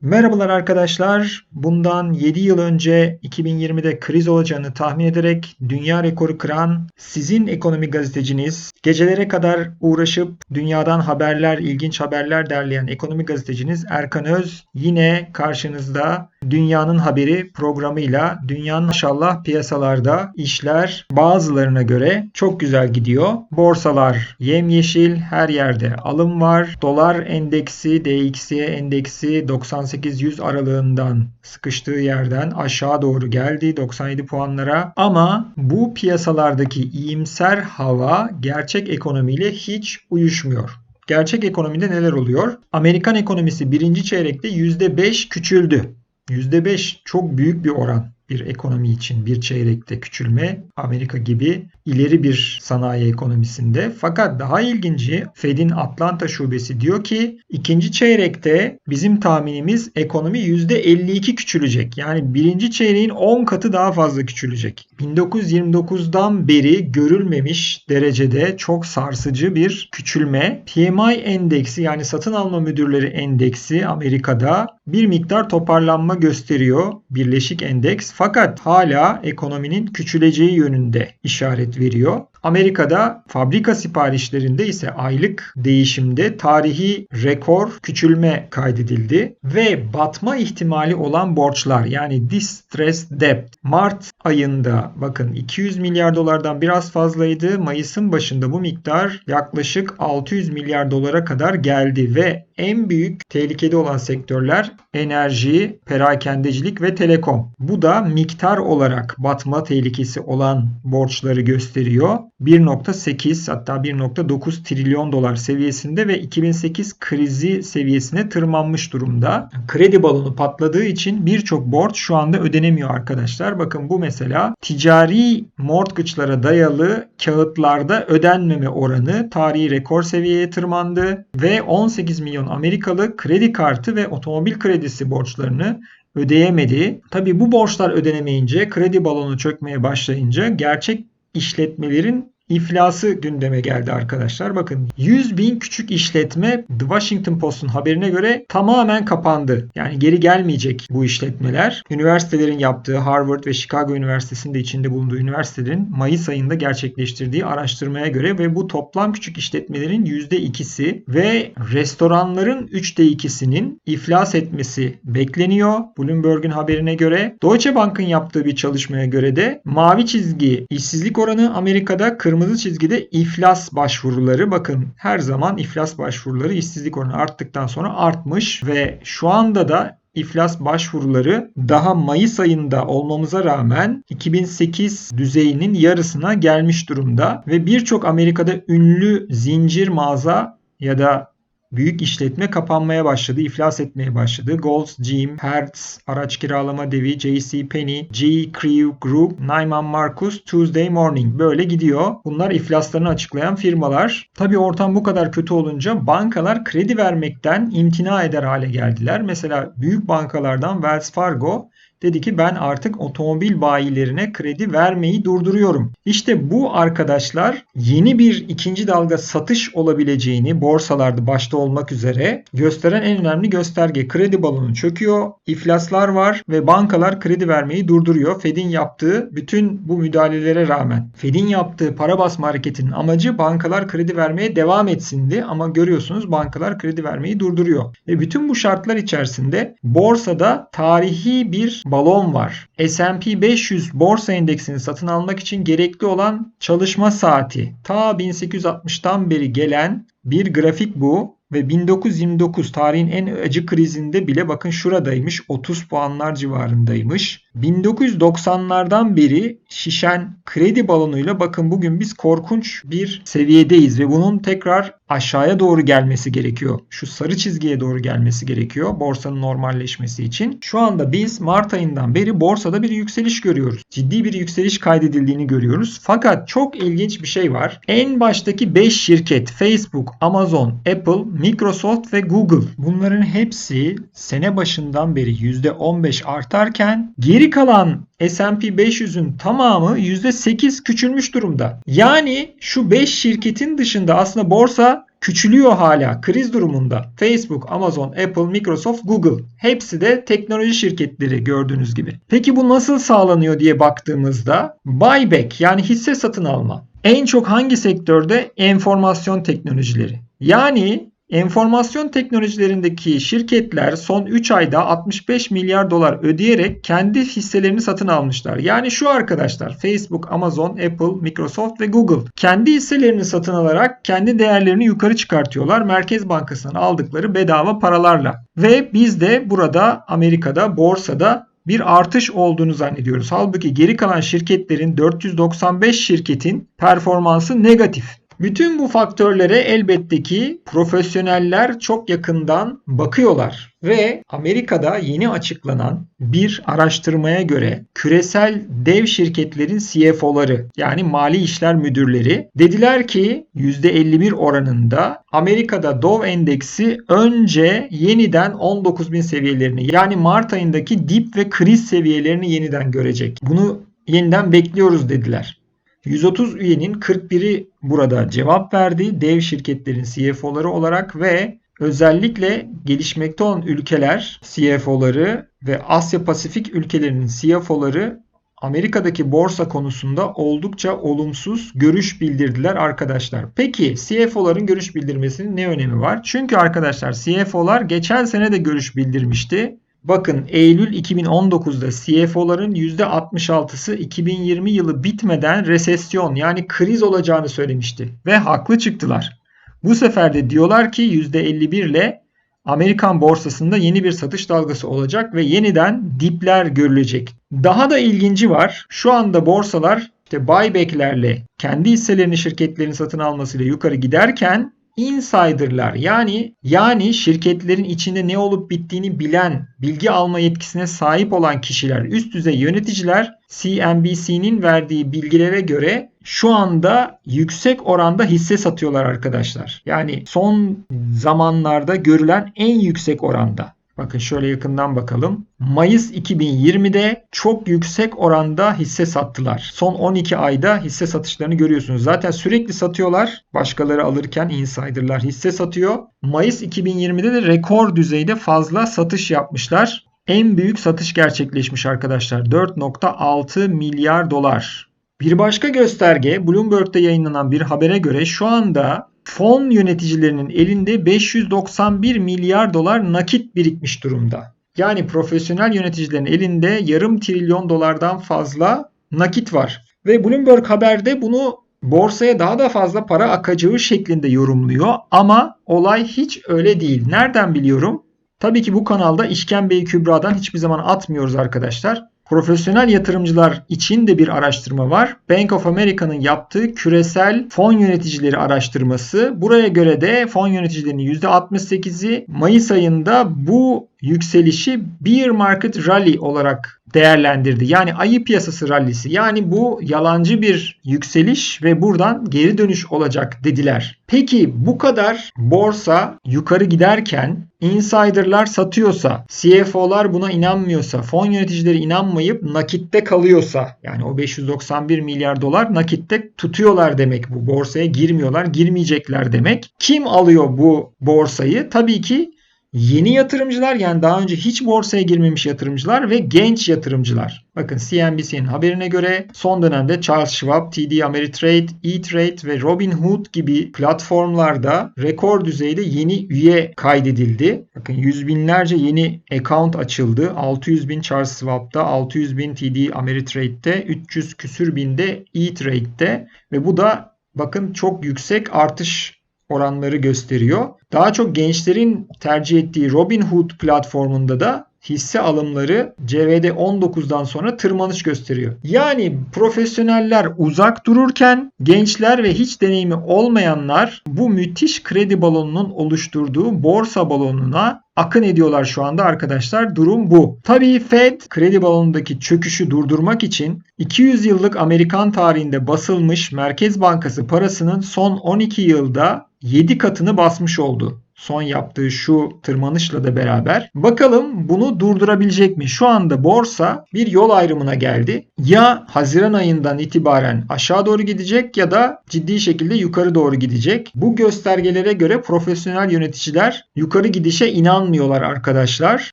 Merhabalar arkadaşlar. Bundan 7 yıl önce 2020'de kriz olacağını tahmin ederek dünya rekoru kıran sizin ekonomi gazeteciniz, gecelere kadar uğraşıp dünyadan haberler, ilginç haberler derleyen ekonomi gazeteciniz Erkan Öz yine karşınızda Dünyanın Haberi programıyla dünyanın inşallah piyasalarda işler bazılarına göre çok güzel gidiyor. Borsalar yemyeşil, her yerde alım var. Dolar endeksi, DXY endeksi 98-100 aralığından sıkıştığı yerden aşağı doğru geldi 97 puanlara. Ama bu piyasalardaki iyimser hava gerçek ekonomiyle hiç uyuşmuyor. Gerçek ekonomide neler oluyor? Amerikan ekonomisi birinci çeyrekte %5 küçüldü. %5 çok büyük bir oran bir ekonomi için bir çeyrekte küçülme Amerika gibi ileri bir sanayi ekonomisinde. Fakat daha ilginci Fed'in Atlanta şubesi diyor ki ikinci çeyrekte bizim tahminimiz ekonomi %52 küçülecek. Yani birinci çeyreğin 10 katı daha fazla küçülecek. 1929'dan beri görülmemiş derecede çok sarsıcı bir küçülme. PMI endeksi yani satın alma müdürleri endeksi Amerika'da bir miktar toparlanma gösteriyor. Birleşik endeks fakat hala ekonominin küçüleceği yönünde işaret veriyor. Amerika'da fabrika siparişlerinde ise aylık değişimde tarihi rekor küçülme kaydedildi ve batma ihtimali olan borçlar yani distressed debt Mart ayında bakın 200 milyar dolardan biraz fazlaydı. Mayıs'ın başında bu miktar yaklaşık 600 milyar dolara kadar geldi ve en büyük tehlikede olan sektörler enerji, perakendecilik ve telekom. Bu da miktar olarak batma tehlikesi olan borçları gösteriyor. 1.8 hatta 1.9 trilyon dolar seviyesinde ve 2008 krizi seviyesine tırmanmış durumda. Kredi balonu patladığı için birçok borç şu anda ödenemiyor arkadaşlar. Bakın bu mesela ticari mortgage'lara dayalı kağıtlarda ödenmeme oranı tarihi rekor seviyeye tırmandı ve 18 milyon Amerikalı kredi kartı ve otomobil kredisi borçlarını ödeyemedi. Tabi bu borçlar ödenemeyince kredi balonu çökmeye başlayınca gerçek işletmelerin iflası gündeme geldi arkadaşlar. Bakın 100 bin küçük işletme The Washington Post'un haberine göre tamamen kapandı. Yani geri gelmeyecek bu işletmeler. Üniversitelerin yaptığı Harvard ve Chicago Üniversitesi'nin de içinde bulunduğu üniversitelerin Mayıs ayında gerçekleştirdiği araştırmaya göre ve bu toplam küçük işletmelerin %2'si ve restoranların 3'te 2'sinin iflas etmesi bekleniyor. Bloomberg'un haberine göre Deutsche Bank'ın yaptığı bir çalışmaya göre de mavi çizgi işsizlik oranı Amerika'da kırmızı Kırmızı çizgide iflas başvuruları. Bakın her zaman iflas başvuruları işsizlik oranı arttıktan sonra artmış ve şu anda da iflas başvuruları daha Mayıs ayında olmamıza rağmen 2008 düzeyinin yarısına gelmiş durumda ve birçok Amerika'da ünlü zincir mağaza ya da büyük işletme kapanmaya başladı, iflas etmeye başladı. Gold's Gym, Hertz, araç kiralama devi, JC Penney, G. Crew Group, Neiman Marcus, Tuesday Morning böyle gidiyor. Bunlar iflaslarını açıklayan firmalar. Tabii ortam bu kadar kötü olunca bankalar kredi vermekten imtina eder hale geldiler. Mesela büyük bankalardan Wells Fargo dedi ki ben artık otomobil bayilerine kredi vermeyi durduruyorum. İşte bu arkadaşlar yeni bir ikinci dalga satış olabileceğini borsalarda başta olmak üzere gösteren en önemli gösterge. Kredi balonu çöküyor, iflaslar var ve bankalar kredi vermeyi durduruyor. Fed'in yaptığı bütün bu müdahalelere rağmen. Fed'in yaptığı para basma hareketinin amacı bankalar kredi vermeye devam etsindi ama görüyorsunuz bankalar kredi vermeyi durduruyor. Ve bütün bu şartlar içerisinde borsada tarihi bir balon var. S&P 500 borsa endeksini satın almak için gerekli olan çalışma saati. Ta 1860'tan beri gelen bir grafik bu. Ve 1929 tarihin en acı krizinde bile bakın şuradaymış 30 puanlar civarındaymış. 1990'lardan beri şişen kredi balonuyla bakın bugün biz korkunç bir seviyedeyiz ve bunun tekrar aşağıya doğru gelmesi gerekiyor. Şu sarı çizgiye doğru gelmesi gerekiyor borsanın normalleşmesi için. Şu anda biz Mart ayından beri borsada bir yükseliş görüyoruz. Ciddi bir yükseliş kaydedildiğini görüyoruz. Fakat çok ilginç bir şey var. En baştaki 5 şirket Facebook, Amazon, Apple, Microsoft ve Google bunların hepsi sene başından beri %15 artarken geri kalan S&P 500'ün tamamı %8 küçülmüş durumda. Yani şu 5 şirketin dışında aslında borsa küçülüyor hala kriz durumunda. Facebook, Amazon, Apple, Microsoft, Google hepsi de teknoloji şirketleri gördüğünüz gibi. Peki bu nasıl sağlanıyor diye baktığımızda buyback yani hisse satın alma. En çok hangi sektörde? Enformasyon teknolojileri. Yani Enformasyon teknolojilerindeki şirketler son 3 ayda 65 milyar dolar ödeyerek kendi hisselerini satın almışlar. Yani şu arkadaşlar Facebook, Amazon, Apple, Microsoft ve Google kendi hisselerini satın alarak kendi değerlerini yukarı çıkartıyorlar. Merkez Bankası'ndan aldıkları bedava paralarla. Ve biz de burada Amerika'da borsada bir artış olduğunu zannediyoruz. Halbuki geri kalan şirketlerin 495 şirketin performansı negatif. Bütün bu faktörlere elbette ki profesyoneller çok yakından bakıyorlar ve Amerika'da yeni açıklanan bir araştırmaya göre küresel dev şirketlerin CFO'ları yani mali işler müdürleri dediler ki %51 oranında Amerika'da Dow endeksi önce yeniden 19.000 seviyelerini yani Mart ayındaki dip ve kriz seviyelerini yeniden görecek. Bunu yeniden bekliyoruz dediler. 130 üyenin 41'i burada cevap verdi. Dev şirketlerin CFO'ları olarak ve özellikle gelişmekte olan ülkeler CFO'ları ve Asya Pasifik ülkelerinin CFO'ları Amerika'daki borsa konusunda oldukça olumsuz görüş bildirdiler arkadaşlar. Peki CFO'ların görüş bildirmesinin ne önemi var? Çünkü arkadaşlar CFO'lar geçen sene de görüş bildirmişti Bakın Eylül 2019'da CFO'ların %66'sı 2020 yılı bitmeden resesyon yani kriz olacağını söylemişti. Ve haklı çıktılar. Bu sefer de diyorlar ki %51 ile Amerikan borsasında yeni bir satış dalgası olacak ve yeniden dipler görülecek. Daha da ilginci var. Şu anda borsalar işte buyback'lerle kendi hisselerini şirketlerin satın almasıyla yukarı giderken insider'lar yani yani şirketlerin içinde ne olup bittiğini bilen, bilgi alma yetkisine sahip olan kişiler, üst düzey yöneticiler CNBC'nin verdiği bilgilere göre şu anda yüksek oranda hisse satıyorlar arkadaşlar. Yani son zamanlarda görülen en yüksek oranda. Bakın şöyle yakından bakalım. Mayıs 2020'de çok yüksek oranda hisse sattılar. Son 12 ayda hisse satışlarını görüyorsunuz. Zaten sürekli satıyorlar. Başkaları alırken insiderlar hisse satıyor. Mayıs 2020'de de rekor düzeyde fazla satış yapmışlar. En büyük satış gerçekleşmiş arkadaşlar. 4.6 milyar dolar. Bir başka gösterge Bloomberg'de yayınlanan bir habere göre şu anda fon yöneticilerinin elinde 591 milyar dolar nakit birikmiş durumda. Yani profesyonel yöneticilerin elinde yarım trilyon dolardan fazla nakit var. Ve Bloomberg haberde bunu borsaya daha da fazla para akacağı şeklinde yorumluyor ama olay hiç öyle değil. Nereden biliyorum? Tabii ki bu kanalda İşkembeyi Kübra'dan hiçbir zaman atmıyoruz arkadaşlar. Profesyonel yatırımcılar için de bir araştırma var. Bank of America'nın yaptığı küresel fon yöneticileri araştırması. Buraya göre de fon yöneticilerinin %68'i Mayıs ayında bu yükselişi bear market rally olarak değerlendirdi. Yani ayı piyasası rallisi. Yani bu yalancı bir yükseliş ve buradan geri dönüş olacak dediler. Peki bu kadar borsa yukarı giderken insiderlar satıyorsa, CFO'lar buna inanmıyorsa, fon yöneticileri inanmayıp nakitte kalıyorsa yani o 591 milyar dolar nakitte tutuyorlar demek bu. Borsaya girmiyorlar, girmeyecekler demek. Kim alıyor bu borsayı? Tabii ki Yeni yatırımcılar yani daha önce hiç borsaya girmemiş yatırımcılar ve genç yatırımcılar. Bakın CNBC'nin haberine göre son dönemde Charles Schwab, TD Ameritrade, E-Trade ve Robinhood gibi platformlarda rekor düzeyde yeni üye kaydedildi. Bakın yüz binlerce yeni account açıldı. 600 bin Charles Schwab'da, 600 bin TD Ameritrade'de, 300 küsür binde E-Trade'de ve bu da bakın çok yüksek artış oranları gösteriyor. Daha çok gençlerin tercih ettiği Robinhood platformunda da hisse alımları CVD 19'dan sonra tırmanış gösteriyor. Yani profesyoneller uzak dururken gençler ve hiç deneyimi olmayanlar bu müthiş kredi balonunun oluşturduğu borsa balonuna akın ediyorlar şu anda arkadaşlar. Durum bu. Tabii Fed kredi balonundaki çöküşü durdurmak için 200 yıllık Amerikan tarihinde basılmış Merkez Bankası parasının son 12 yılda 7 katını basmış oldu. Son yaptığı şu tırmanışla da beraber. Bakalım bunu durdurabilecek mi? Şu anda borsa bir yol ayrımına geldi. Ya Haziran ayından itibaren aşağı doğru gidecek ya da ciddi şekilde yukarı doğru gidecek. Bu göstergelere göre profesyonel yöneticiler yukarı gidişe inanmıyorlar arkadaşlar.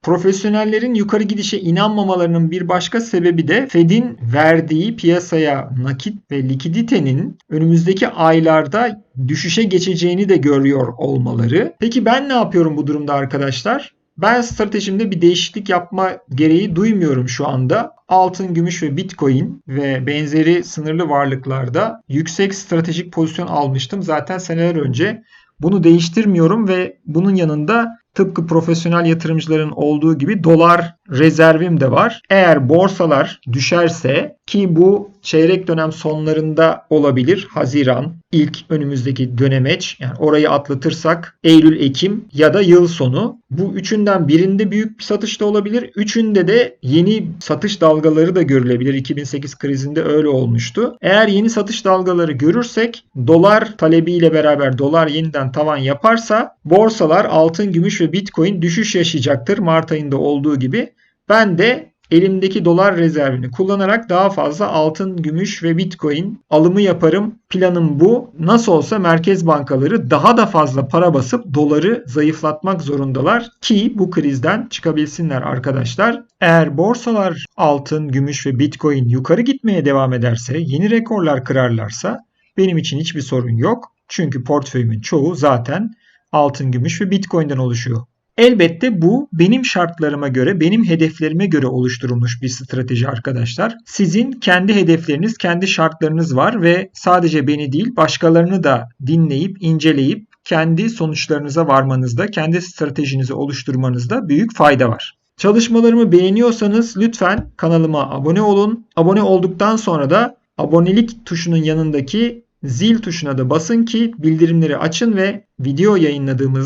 Profesyonellerin yukarı gidişe inanmamalarının bir başka sebebi de Fed'in verdiği piyasaya nakit ve likiditenin önümüzdeki aylarda düşüşe geçeceğini de görüyor olmaları. Peki ben ne yapıyorum bu durumda arkadaşlar? Ben stratejimde bir değişiklik yapma gereği duymuyorum şu anda. Altın, gümüş ve bitcoin ve benzeri sınırlı varlıklarda yüksek stratejik pozisyon almıştım zaten seneler önce. Bunu değiştirmiyorum ve bunun yanında tıpkı profesyonel yatırımcıların olduğu gibi dolar rezervim de var. Eğer borsalar düşerse ki bu çeyrek dönem sonlarında olabilir. Haziran ilk önümüzdeki dönemeç yani orayı atlatırsak Eylül, Ekim ya da yıl sonu. Bu üçünden birinde büyük bir satış da olabilir. Üçünde de yeni satış dalgaları da görülebilir. 2008 krizinde öyle olmuştu. Eğer yeni satış dalgaları görürsek dolar talebiyle beraber dolar yeniden tavan yaparsa borsalar altın, gümüş ve bitcoin düşüş yaşayacaktır. Mart ayında olduğu gibi. Ben de elimdeki dolar rezervini kullanarak daha fazla altın, gümüş ve bitcoin alımı yaparım. Planım bu. Nasıl olsa merkez bankaları daha da fazla para basıp doları zayıflatmak zorundalar ki bu krizden çıkabilsinler arkadaşlar. Eğer borsalar altın, gümüş ve bitcoin yukarı gitmeye devam ederse, yeni rekorlar kırarlarsa benim için hiçbir sorun yok. Çünkü portföyümün çoğu zaten altın, gümüş ve bitcoin'den oluşuyor. Elbette bu benim şartlarıma göre, benim hedeflerime göre oluşturulmuş bir strateji arkadaşlar. Sizin kendi hedefleriniz, kendi şartlarınız var ve sadece beni değil başkalarını da dinleyip, inceleyip kendi sonuçlarınıza varmanızda, kendi stratejinizi oluşturmanızda büyük fayda var. Çalışmalarımı beğeniyorsanız lütfen kanalıma abone olun. Abone olduktan sonra da abonelik tuşunun yanındaki zil tuşuna da basın ki bildirimleri açın ve video yayınladığımız